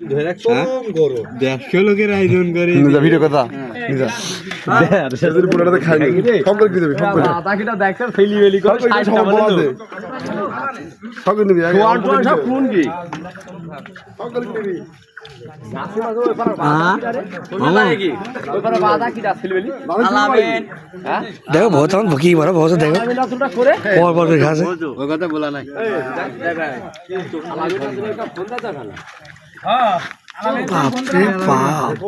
দেড়শো লোকের আয়োজন করে নিজা ভিডিও কথা নিজা সেদিন পুরোটাতে খাইনি সব করে দিবি সব করে দেখছেন ফেলি ফেলি করে সব করে ষাটটা সব বলে বলা দে সব নিবি ওয়ান পয়েন্ট সব কোন কি সব নিবি দেখো বহুত আমার ভুকি বড় বহুত দেখো পর পর করে খাচ্ছে ওই কথা বলা নাই বাপরে বাপ।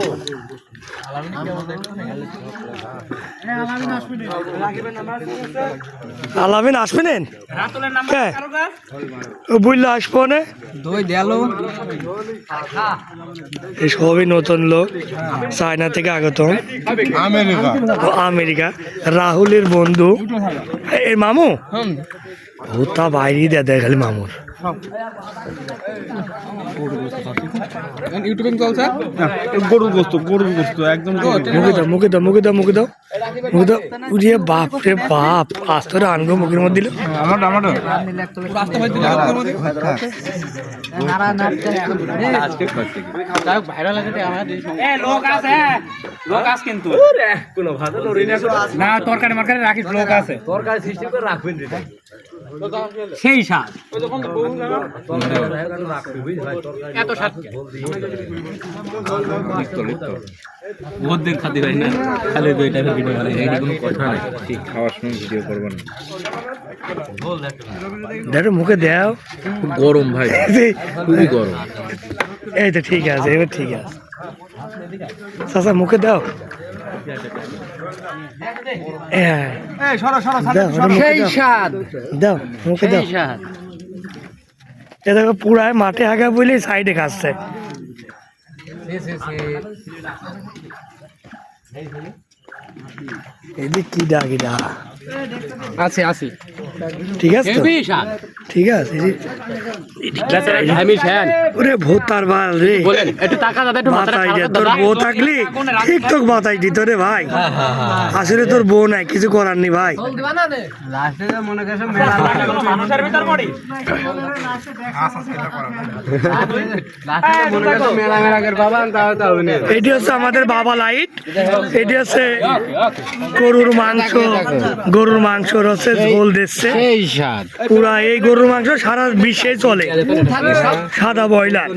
আলামিন আসবেন? কে? বুঝলে আসব না? এই সবই নতুন লোক। চায়না থেকে আগত আমেরিকা। রাহুলের বন্ধু। এর মামু? ভূতা বাইরে দেয় দেয় খালি মামুর। গরুর গোস্ত গরুর গোস্ত মুখে দাও মুখে দাও। মুখে দাও মুখে দাও মুখে দাও উড়িয়ে বাপ রে বাপ আস্তে আনগো মুখের মধ্যে দিল তরকারি মারকারি রাখিস লোক আছে তরকারি সিস্টেম করে রাখবেন রে সেই স্বাদ। এত স্বাদ খাতে না খালি দুই টাইপের ভিডিও এটা কোনো কথা নাই। ঠিক খাওয়ার সময় ভিডিও করব না। দেখো মুখে দাও। গরম ভাই। খুবই গরম। এই তো ঠিক আছে এবার ঠিক আছে। চাচা মুখে দাও। দাও, মুখে দাও। এ দেখো পুরায় মাঠে হাগা বলে সাইডে খাচ্ছে। এদিক কি ডাক এটা আছে আছে ঠিক আছে ঠিক আছে আমি ফ্যান ওরে ভোতার বাল রে। বলেন একটু টাকা দাদা একটু মাথাটা বাতাই তোর বউ থাকলি ঠিক তোক বাতাই দিত রে ভাই। আসলে তোর বউ নাই কিছু করার নি ভাই। মেলা মেলা করে বাবা তাও তাও এটি হচ্ছে আমাদের বাবা লাইট। এটি হচ্ছে গরুর মাংস। গরুর মাংস রসে ঝোল দিচ্ছে। পুরা এই গরুর মাংস সারা বিশ্বে চলে। সাদা ব্রয়লার।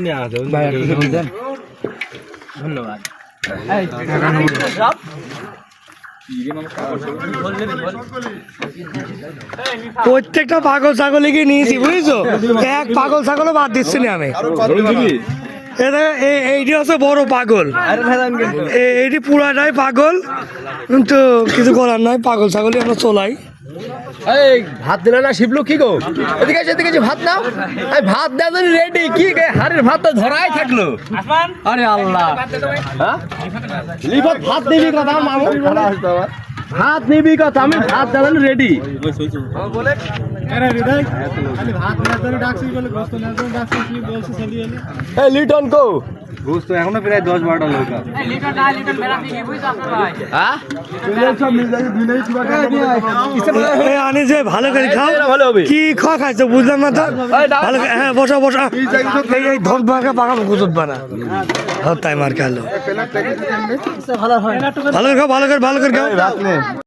প্রত্যেকটা পাগল ছাগলকে নিয়েছি, বুঝছ? এক পাগল ছাগলও বাদ দিচ্ছি না আমি। এইটি হচ্ছে বড় পাগল। এইটি পুরাটাই পাগল। কিন্তু কিছু করার নয় পাগল ছাগলই আমরা চলাই। এই ভাত দিলে না শিবলু কি গো? এদিকে এসে এদিকে ভাত নাও। এই ভাত দেওয়া রেডি কি গে হাড়ের ভাত তো ধরাই থাকল। আরে আল্লাহ। হ্যাঁ? লিফাত ভাত নিবি কথা মামু। ভাত নিবি কথা আমি ভাত দেওয়া রেডি এই লিটন কো। গোস্ত এখনও প্রায় দশ বারোটা লোক হ্যাঁ? এ আনি যে ভালো করে খাও। কি খাওয়া খাইছো বুঝলাম না তো? ভালো হ্যাঁ বসা বসা। এই এই ধর বাঁকা পাকা বানা। তাই মার খালো। ভালো করে খাও ভালো করে ভালো করে খাও।